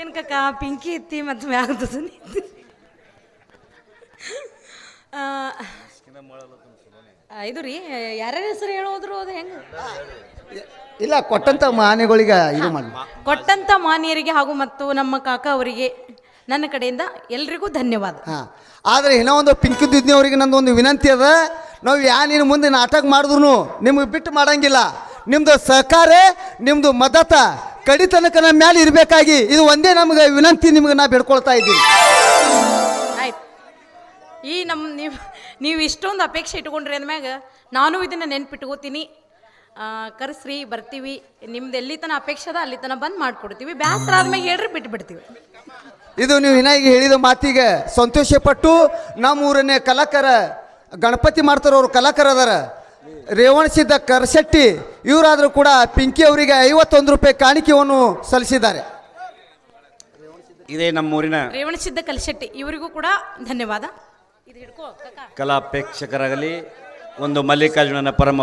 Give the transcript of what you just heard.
ಏನ್ ಕಕ್ಕ ಪಿಂಕಿ ಇತ್ತಿ ಮತ್ತು ಮ್ಯಾಗದ ಇದು ರೀ ಯಾರ್ಯಾರ ಹೆಸರು ಹೇಳೋದ್ರು ಅದು ಹೆಂಗೆ? ಇಲ್ಲ ಕೊಟ್ಟಂತ ಮಾನ್ಯಗಳಿಗೆ ಇದು ಮಾಡಿ ಕೊಟ್ಟಂತ ಮಾನ್ಯರಿಗೆ ಹಾಗೂ ಮತ್ತು ನಮ್ಮ ಕಾಕ ಅವರಿಗೆ ನನ್ನ ಕಡೆಯಿಂದ ಎಲ್ರಿಗೂ ಧನ್ಯವಾದ. ಹಾ ಆದ್ರೆ ಏನೋ ಒಂದು ಪಿಂಕಿ ದಿದ್ನಿ ಅವರಿಗೆ ನಂದು ಒಂದು ವಿನಂತಿ ಅದ. ನಾವು ಯಾ ನಿನ್ನ ಮುಂದೆ ನಾಟಕ ಮಾಡಿದ್ರು ನಿಮಗೆ ಬಿಟ್ಟು ಮಾಡಂಗಿಲ್ಲ. ನಿಮ್ದು ಸಹಕಾರ ನಿಮ್ದು ಮದತ ಕಡಿ ತನಕ ನಮ್ಮ ಮ್ಯಾಲೆ ಇರಬೇಕಾಗಿ ಇದು ಒಂದೇ ನಮ್ಗೆ ವಿನಂತಿ ನಿಮ್ಗೆ ನಾ ಬಿಡ್ಕೊಳ್ತಾ ಇದ್ದೀನಿ. ಆಯ್ತು. ಈ ನಮ್ಮ ನೀವು ನೀವು ಇಷ್ಟೊಂದು ಅಪೇಕ್ಷೆ ಇಟ್ಕೊಂಡ್ರಿ ಅಂದಮ್ಯಾಗ ನಾನು ಇದನ್ನು ನೆನ್ಪಿಟ್ಕೋತೀನಿ. ಕರೆಸ್ರಿ ಬರ್ತೀವಿ. ನಿಮ್ದು ಎಲ್ಲಿ ತನ ಅಪೇಕ್ಷೆ ಅದ ಅಲ್ಲಿ ತನ ಬಂದ್ ಮಾಡ್ಕೊಡ್ತೀವಿ. ಬ್ಯಾಸರ ಆದ್ಮೇಲೆ ಹೇಳ್ರಿ ಬಿಟ್ಬಿಡ್ತೀವಿ. ಇದು ನೀವು ಹಿನಾಗಿ ಹೇಳಿದ ಮಾತಿಗೆ ಸಂತೋಷಪಟ್ಟು ನಮ್ಮ ಊರನ್ನೇ ಕಲಾಕಾರ ಗಣಪತಿ ಮಾಡ್ತಾರ ಅವರು ಕಲಾಕಾರ ಅದಾರ ರೇವಣ ಸಿದ್ದ ಕರಶೆಟ್ಟಿ ಇವರಾದರೂ ಕೂಡ ಪಿಂಕಿ ಅವರಿಗೆ ಐವತ್ತೊಂದು ರೂಪಾಯಿ ಕಾಣಿಕೆಯನ್ನು ಸಲ್ಲಿಸಿದ್ದಾರೆ. ಇದೇ ನಮ್ಮೂರಿನ ರೇವಣಸಿದ್ಧ ಕಲಶೆಟ್ಟಿ ಇವರಿಗೂ ಕೂಡ ಧನ್ಯವಾದ. ಇದು ಹಿಡ್ಕೋ ಕಕ್ಕ ಕಲಾ ಪ್ರೇಕ್ಷಕರಾಗಲಿ ಒಂದು ಮಲ್ಲಿಕಾರ್ಜುನನ ಪರಮ